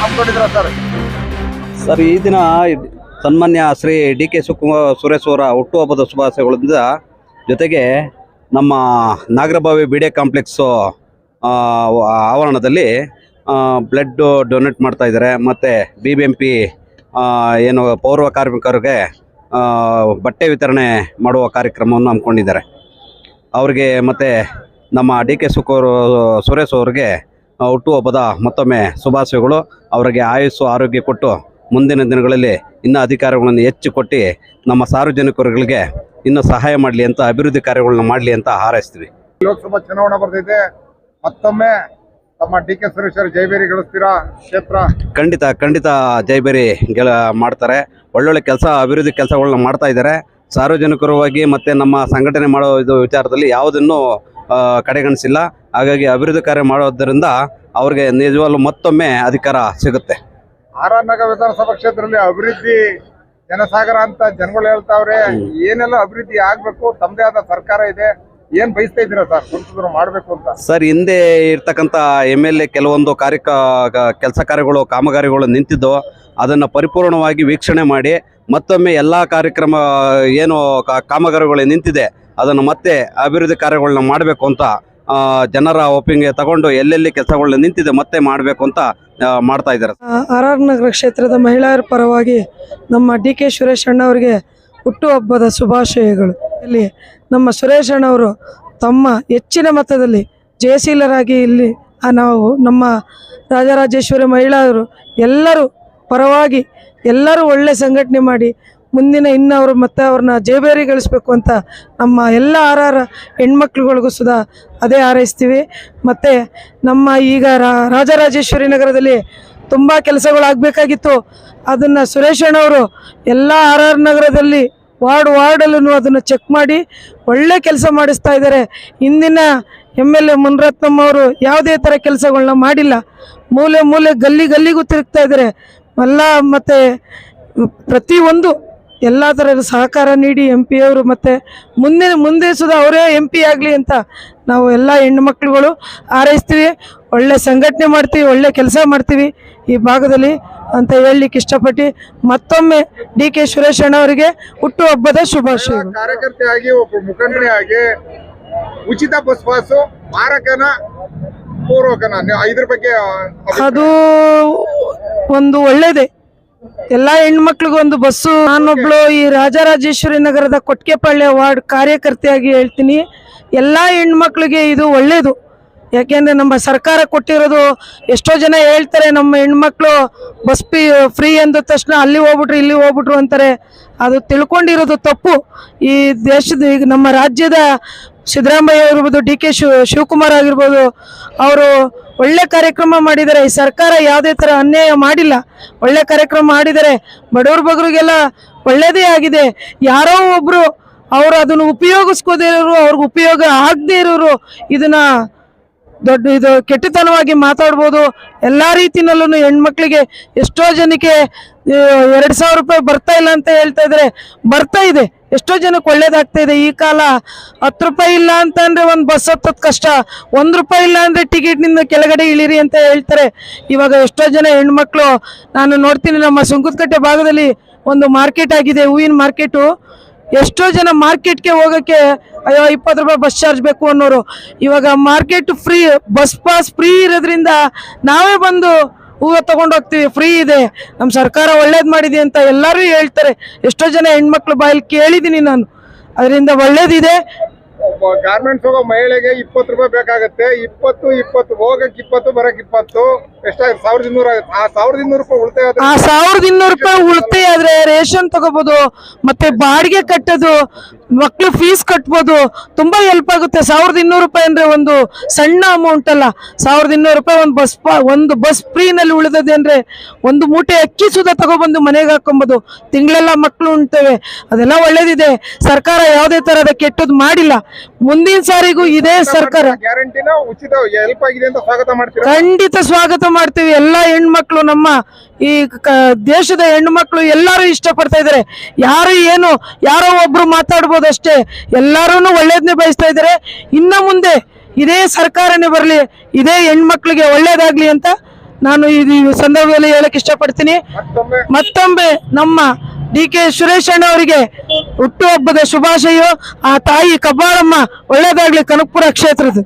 ಹಮ್ಮಿಕೊಂಡಿದ್ರ sir? Sir, ಈ ದಿನ ಸನ್ಮಾನ್ಯ ಶ್ರೀ ಡಿ ಕೆ ಶಿವಕುಮಾರ್ ಸುರೇಶ್ ಅವರ ಹುಟ್ಟುಹಬ್ಬದ ಶುಭಾಶಯಗಳಿಂದ ಜೊತೆಗೆ ನಮ್ಮ ನಾಗರಭಾವಿ ಬಿ ಡಿ ಕಾಂಪ್ಲೆಕ್ಸು ಆವರಣದಲ್ಲಿ ಬ್ಲಡ್ ಡೊನೇಟ್ ಮಾಡ್ತಾ ಇದ್ದಾರೆ. ಮತ್ತು ಬಿ ಬಿ ಎಂ ಪಿ ಏನು ಪೌರ ಕಾರ್ಮಿಕರಿಗೆ ಬಟ್ಟೆ ವಿತರಣೆ ಮಾಡುವ ಕಾರ್ಯಕ್ರಮವನ್ನು ಹಮ್ಮಿಕೊಂಡಿದ್ದಾರೆ. ಅವ್ರಿಗೆ ಮತ್ತು ನಮ್ಮ ಡಿ ಕೆ ಸುಕೂರ್ ಸುರೇಶ್ ಅವರಿಗೆ ಹುಟ್ಟುಹಬ್ಬದ ಮತ್ತೊಮ್ಮೆ ಶುಭಾಶಯಗಳು. ಅವರಿಗೆ ಆಯುಸ್ಸು ಆರೋಗ್ಯ ಕೊಟ್ಟು ಮುಂದಿನ ದಿನಗಳಲ್ಲಿ ಇನ್ನೂ ಅಧಿಕಾರಗಳನ್ನು ಹೆಚ್ಚು ಕೊಟ್ಟು ನಮ್ಮ ಸಾರ್ವಜನಿಕರುಗಳಿಗೆ ಇನ್ನೂ ಸಹಾಯ ಮಾಡಲಿ ಅಂತ ಅಭಿವೃದ್ಧಿ ಕಾರ್ಯಗಳನ್ನು ಮಾಡಲಿ ಅಂತ ಹಾರೈಸ್ತೀವಿ. ಲೋಕಸಭಾ ಚುನಾವಣೆ ಬರ್ತಿದೆ ಮತ್ತೊಮ್ಮೆ ತಮ್ಮ ಡಿ ಕೆ ಸುರೇಶ್ ಅವರು ಜೈಬೇರಿ ಗಳಿಸ್ತೀರಾ? ಕ್ಷೇತ್ರ? ಖಂಡಿತ ಖಂಡಿತ ಜೈಬೇರಿ ಗೆಲ ಮಾಡ್ತಾರೆ. ಒಳ್ಳೊಳ್ಳೆ ಕೆಲಸ ಅಭಿವೃದ್ಧಿ ಕೆಲಸಗಳನ್ನ ಮಾಡ್ತಾ ಇದ್ದಾರೆ. ಸಾರ್ವಜನಿಕರವಾಗಿ ಮತ್ತು ನಮ್ಮ ಸಂಘಟನೆ ಮಾಡೋ ಇದು ವಿಚಾರದಲ್ಲಿ ಯಾವುದನ್ನು ಕಡೆಗಣಿಸಿಲ್ಲ. ಹಾಗಾಗಿ ಅಭಿವೃದ್ಧಿ ಕಾರ್ಯ ಮಾಡೋದ್ರಿಂದ ಅವ್ರಿಗೆ ನಿಜವಾಗ್ಲೂ ಮತ್ತೊಮ್ಮೆ ಅಧಿಕಾರ ಸಿಗುತ್ತೆ. ಆರ್ ಆರ್ ನಗರ ವಿಧಾನಸಭಾ ಕ್ಷೇತ್ರದಲ್ಲಿ ಅಭಿವೃದ್ಧಿ ಜನಸಾಗರ ಅಂತ ಜನಗಳು ಹೇಳ್ತಾವ್ರೆ ಏನೆಲ್ಲ ಅಭಿವೃದ್ಧಿ ಆಗ್ಬೇಕು ತಮ್ಮದೇ ಆದ ಸರ್ಕಾರ ಇದೆ ಏನ್ ಬಯಸ್ತಾ ಇದ್ದೀರಾ ಸರ್? ಸಂಸದರು ಮಾಡಬೇಕು ಅಂತ. ಸರ್ ಹಿಂದೆ ಇರ್ತಕ್ಕಂತ ಎಂ ಎಲ್ ಎ ಕೆಲವೊಂದು ಕಾರ್ಯ ಕೆಲಸ ಕಾರ್ಯಗಳು ಕಾಮಗಾರಿಗಳು ನಿಂತಿದ್ದು ಅದನ್ನು ಪರಿಪೂರ್ಣವಾಗಿ ವೀಕ್ಷಣೆ ಮಾಡಿ ಮತ್ತೊಮ್ಮೆ ಎಲ್ಲ ಕಾರ್ಯಕ್ರಮ ಏನು ಕಾಮಗಾರಿಗಳು ನಿಂತಿದೆ ಅದನ್ನು ಮತ್ತೆ ಅಭಿವೃದ್ಧಿ ಕಾರ್ಯಗಳನ್ನ ಮಾಡಬೇಕು ಅಂತ ಜನರ ಒಪ್ಪಿಗೆ ತಗೊಂಡು ಎಲ್ಲೆಲ್ಲಿ ಕೆಲಸಗಳು ನಿಂತಿದೆ ಮತ್ತೆ ಮಾಡಬೇಕು ಅಂತ ಮಾಡ್ತಾ ಇದ್ದಾರೆ. ಆರ್ ಆರ್ ನಗರ ಕ್ಷೇತ್ರದ ಮಹಿಳೆಯರ ಪರವಾಗಿ ನಮ್ಮ ಡಿ ಕೆ ಸುರೇಶ್ ಅಣ್ಣವರಿಗೆ ಹುಟ್ಟುಹಬ್ಬದ ಶುಭಾಶಯಗಳು. ಇಲ್ಲಿ ನಮ್ಮ ಸುರೇಶ್ ಅಣ್ಣವರು ತಮ್ಮ ಹೆಚ್ಚಿನ ಮತದಲ್ಲಿ ಜಯಶೀಲರಾಗಿ ಇಲ್ಲಿ ನಾವು ನಮ್ಮ ರಾಜರಾಜೇಶ್ವರಿ ಮಹಿಳೆಯರು ಎಲ್ಲರೂ ಪರವಾಗಿ ಎಲ್ಲರೂ ಒಳ್ಳೆ ಸಂಘಟನೆ ಮಾಡಿ ಮುಂದಿನ ಇನ್ನು ಅವರು ಮತ್ತೆ ಅವ್ರನ್ನ ಜೇಬೇರಿಗಳಿಸ್ಬೇಕು ಅಂತ ನಮ್ಮ ಎಲ್ಲ ಆರ್ ಆರ್ ಹೆಣ್ಮಕ್ಳುಗಳಿಗೂ ಸುಧಾ ಅದೇ ಹಾರೈಸ್ತೀವಿ. ಮತ್ತು ನಮ್ಮ ಈಗ ರಾಜರಾಜೇಶ್ವರಿ ನಗರದಲ್ಲಿ ತುಂಬ ಕೆಲಸಗಳಾಗಬೇಕಾಗಿತ್ತು. ಅದನ್ನು ಸುರೇಶ್ ಅಣ್ಣವರು ಎಲ್ಲ ಆರ್ ಆರ್ ನಗರದಲ್ಲಿ ವಾರ್ಡ್ ವಾರ್ಡಲ್ಲೂ ಅದನ್ನು ಚೆಕ್ ಮಾಡಿ ಒಳ್ಳೆ ಕೆಲಸ ಮಾಡಿಸ್ತಾ ಇದ್ದಾರೆ. ಇಂದಿನ ಎಂ ಎಲ್ ಎ ಮುನ್ರತ್ನಮ್ಮ ಅವರು ಯಾವುದೇ ಥರ ಕೆಲಸಗಳನ್ನ ಮಾಡಿಲ್ಲ. ಮೂಲೆ ಮೂಲೆ ಗಲ್ಲಿ ಗಲ್ಲಿಗೂ ತಿರುಗ್ತಾ ಇದ್ದಾರೆ. ಎಲ್ಲ ಮತ್ತು ಪ್ರತಿಯೊಂದು ಎಲ್ಲ ಥರದ ಸಹಕಾರ ನೀಡಿ ಎಂ ಪಿ ಅವರು ಮತ್ತು ಮುಂದೆ ಮುಂದೆ ಸುಧಾ ಅವರೇ ಎಂ ಪಿ ಆಗಲಿ ಅಂತ ನಾವು ಎಲ್ಲ ಹೆಣ್ಣುಮಕ್ಳುಗಳು ಹಾರೈಸ್ತೀವಿ ಒಳ್ಳೆ ಸಂಘಟನೆ ಮಾಡ್ತೀವಿ ಒಳ್ಳೆ ಕೆಲಸ ಮಾಡ್ತೀವಿ ಈ ಭಾಗದಲ್ಲಿ ಅಂತ ಹೇಳಲಿಕ್ಕೆ ಇಷ್ಟಪಟ್ಟು ಮತ್ತೊಮ್ಮೆ ಡಿ ಕೆ ಸುರೇಶ್ ಅಣ್ಣವರಿಗೆ ಹುಟ್ಟುಹಬ್ಬದ ಶುಭಾಶಯಗಳು ಕಾರ್ಯಕರ್ತೆಯಾಗಿ ಒಬ್ಬ ಮುಖಂಡನೆಯಾಗಿ ಉಚಿತ ಬಸ್ ಪಾಸು ಮಾರಕನ ಪೂರ್ವಕನ ಇದ್ರ ಬಗ್ಗೆ ಅದು ಒಂದು ಒಳ್ಳೇದೇ. ಎಲ್ಲ ಹೆಣ್ಮಕ್ಳಿಗೂ ಒಂದು ಬಸ್ಸು. ನಾನೊಬ್ಳು ಈ ರಾಜರಾಜೇಶ್ವರಿ ನಗರದ ಕೊಟ್ಕೆಪಾಳ್ಯ ವಾರ್ಡ್ ಕಾರ್ಯಕರ್ತೆಯಾಗಿ ಹೇಳ್ತೀನಿ. ಎಲ್ಲಾ ಹೆಣ್ಮಕ್ಳಿಗೆ ಇದು ಒಳ್ಳೇದು. ಯಾಕೆಂದ್ರೆ ನಮ್ಮ ಸರ್ಕಾರ ಕೊಟ್ಟಿರೋದು ಎಷ್ಟೋ ಜನ ಹೇಳ್ತಾರೆ, ನಮ್ಮ ಹೆಣ್ಮಕ್ಳು ಬಸ್ ಪಿ ಫ್ರೀ ಅಂದ ತಕ್ಷಣ ಅಲ್ಲಿ ಹೋಗ್ಬಿಟ್ರು, ಇಲ್ಲಿ ಹೋಗ್ಬಿಟ್ರು ಅಂತಾರೆ. ಅದು ತಿಳ್ಕೊಂಡಿರೋದು ತಪ್ಪು. ಈ ದೇಶದ, ಈಗ ನಮ್ಮ ರಾಜ್ಯದ ಸಿದ್ದರಾಮಯ್ಯ ಆಗಿರ್ಬೋದು ಡಿ ಕೆ ಶಿವ, ಶಿವಕುಮಾರ್ ಆಗಿರ್ಬೋದು, ಅವರು ಒಳ್ಳೆ ಕಾರ್ಯಕ್ರಮ ಮಾಡಿದ್ದಾರೆ ಈ ಸರ್ಕಾರ ಯಾವುದೇ ಥರ ಅನ್ಯಾಯ ಮಾಡಿಲ್ಲ. ಒಳ್ಳೆ ಕಾರ್ಯಕ್ರಮ ಮಾಡಿದ್ದಾರೆ ಬಡವ್ರ ಬಗ್ರಿಗೆಲ್ಲ ಒಳ್ಳೆಯದೇ ಆಗಿದೆ. ಯಾರೋ ಒಬ್ಬರು ಅವರು ಅದನ್ನು ಉಪಯೋಗಿಸ್ಕೋದೇ ಇರೋರು, ಅವ್ರಿಗೆ ಉಪಯೋಗ ಆಗದೇ ಇರೋರು ಇದನ್ನ ದೊಡ್ಡ ಇದು ಕೆಟ್ಟತನವಾಗಿ ಮಾತಾಡ್ಬೋದು. ಎಲ್ಲ ರೀತಿನಲ್ಲೂ ಹೆಣ್ಮಕ್ಳಿಗೆ ಎಷ್ಟೋ ಜನಕ್ಕೆ ಎರಡು ಸಾವಿರ ರೂಪಾಯಿ ಬರ್ತಾ ಇಲ್ಲ ಅಂತ ಹೇಳ್ತಾ ಇದ್ದಾರೆ ಬರ್ತಾ ಇದೆ. ಎಷ್ಟೋ ಜನಕ್ಕೆ ಒಳ್ಳೇದಾಗ್ತಾ ಇದೆ. ಈ ಕಾಲ ಹತ್ತು ರೂಪಾಯಿ ಇಲ್ಲ ಅಂತಂದರೆ ಒಂದು ಬಸ್ ಹತ್ತೋದು ಕಷ್ಟ. ಒಂದು ರೂಪಾಯಿ ಇಲ್ಲ ಅಂದರೆ ಟಿಕೆಟ್ನಿಂದ ಕೆಳಗಡೆ ಇಳಿರಿ ಅಂತ ಹೇಳ್ತಾರೆ. ಇವಾಗ ಎಷ್ಟೋ ಜನ ಹೆಣ್ಮಕ್ಳು, ನಾನು ನೋಡ್ತೀನಿ ನಮ್ಮ ಸುಂಕದಕಟ್ಟೆ ಭಾಗದಲ್ಲಿ ಒಂದು ಮಾರ್ಕೆಟ್ ಆಗಿದೆ, ಹೂವಿನ ಮಾರ್ಕೆಟು. ಎಷ್ಟೋ ಜನ ಮಾರ್ಕೆಟ್ಗೆ ಹೋಗೋಕ್ಕೆ, ಅಯ್ಯೋ, ಇಪ್ಪತ್ತು ರೂಪಾಯಿ ಬಸ್ ಚಾರ್ಜ್ ಬೇಕು ಅನ್ನೋರು. ಇವಾಗ market free, bus pass free ಇರೋದ್ರಿಂದ ನಾವೇ ಬಂದು ಹೂವು ತಗೊಂಡೋಗ್ತೀವಿ ಫ್ರೀ ಇದೆ. ನಮ್ಮ ಸರ್ಕಾರ ಒಳ್ಳೇದು ಮಾಡಿದೆ ಅಂತ ಎಲ್ಲರೂ ಹೇಳ್ತಾರೆ. ಎಷ್ಟೋ ಜನ ಹೆಣ್ಮಕ್ಳು ಬಾಯಲ್ಲಿ ಕೇಳಿದ್ದೀನಿ ನಾನು. ಅದರಿಂದ ಒಳ್ಳೇದಿದೆ. ಗಾರ್ಮೆಂಟ್ಸ್ ಹೋಗೋ ಮಹಿಳೆಗೆ ಇಪ್ಪತ್ತು ರೂಪಾಯಿ ಬೇಕಾಗುತ್ತೆ. ಇಪ್ಪತ್ತು ಇಪ್ಪತ್ತು ಹೋಗಕ್ ಇಪ್ಪತ್ತು ಬರಕ್ ಇಪ್ಪತ್ತು. ಎಷ್ಟಾಗುತ್ತೆ ಸಾವಿರದ ಇನ್ನೂರ ಆ ಸಾವಿರದ ಇನ್ನೂರು ರೂಪಾಯಿ ಉಳಿತಾಯ ಆದ್ರೆ ಆ ಸಾವಿರದ ಇನ್ನೂರು ರೂಪಾಯಿ ಉಳಿತಾಯ ಆದ್ರೆ ರೇಷನ್ ತಗೋಬಹುದು ಮತ್ತೆ ಬಾಡಿಗೆ ಕಟ್ಟೋದು ಮಕ್ಳು ಫೀಸ್ ಕಟ್ಬೋದು ತುಂಬಾ ಹೆಲ್ಪ್ ಆಗುತ್ತೆ. ಸಾವಿರದ ಇನ್ನೂರು ರೂಪಾಯಿ ಅಂದ್ರೆ ಒಂದು ಸಣ್ಣ ಅಮೌಂಟ್ ಅಲ್ಲ. ಸಾವಿರದ ಇನ್ನೂರು ರೂಪಾಯಿ ಒಂದು ಬಸ್ ಒಂದು ಬಸ್ ಫ್ರೀನಲ್ಲಿ ಉಳಿದದೆ ಅಂದ್ರೆ ಒಂದು ಮೂಟೆ ಅಕ್ಕಿ ಸುದ ತಗೊಬಂದು ಮನೆಗೆ ಹಾಕೊಂಬೋದು. ತಿಂಗಳೆಲ್ಲ ಮಕ್ಕಳು ಉಣ್ತೇವೆ. ಅದೆಲ್ಲ ಒಳ್ಳೇದಿದೆ. ಸರ್ಕಾರ ಯಾವುದೇ ತರಹದ ಕೆಟ್ಟದ್ದು ಮಾಡಿಲ್ಲ. ಮುಂದಿನ ಸಾರಿಗೂ ಇದೇ ಸರ್ಕಾರ ಗ್ಯಾರಂಟಿನ ಉಚಿತ ಹೆಲ್ಪ್ ಆಗಿದೆ ಅಂತ ಸ್ವಾಗತ ಮಾಡ್ತೀರಾ? ಖಂಡಿತ ಸ್ವಾಗತ ಮಾಡ್ತೀವಿ. ಎಲ್ಲ ಹೆಣ್ಮಕ್ಳು ನಮ್ಮ ಈ ದೇಶದ ಹೆಣ್ಮಕ್ಳು ಎಲ್ಲರೂ ಇಷ್ಟಪಡ್ತಾ ಇದ್ದಾರೆ. ಯಾರು ಏನು ಯಾರೋ ಒಬ್ರು ಮಾತಾಡ್ಬೋದು ಅಷ್ಟೇ. ಎಲ್ಲರೂ ಒಳ್ಳೇದನ್ನೇ ಬಯಸ್ತಾ ಇದ್ದಾರೆ. ಇನ್ನ ಮುಂದೆ ಇದೇ ಸರ್ಕಾರನೇ ಬರಲಿ ಇದೇ ಹೆಣ್ಮಕ್ಳಿಗೆ ಒಳ್ಳೇದಾಗ್ಲಿ ಅಂತ ನಾನು ಈ ಸಂದರ್ಭದಲ್ಲಿ ಹೇಳಕ್ ಇಷ್ಟಪಡ್ತೀನಿ. ಮತ್ತೊಮ್ಮೆ. ಮತ್ತೊಮ್ಮೆ ನಮ್ಮ ಡಿ ಕೆ ಸುರೇಶ್ ಅಣ್ಣ ಅವರಿಗೆ ಹುಟ್ಟುಹಬ್ಬದ ಶುಭಾಶಯ ಆ ತಾಯಿ ಕಬ್ಬಾಳಮ್ಮ ಒಳ್ಳೇದಾಗ್ಲಿ ಕನಕಪುರ ಕ್ಷೇತ್ರದ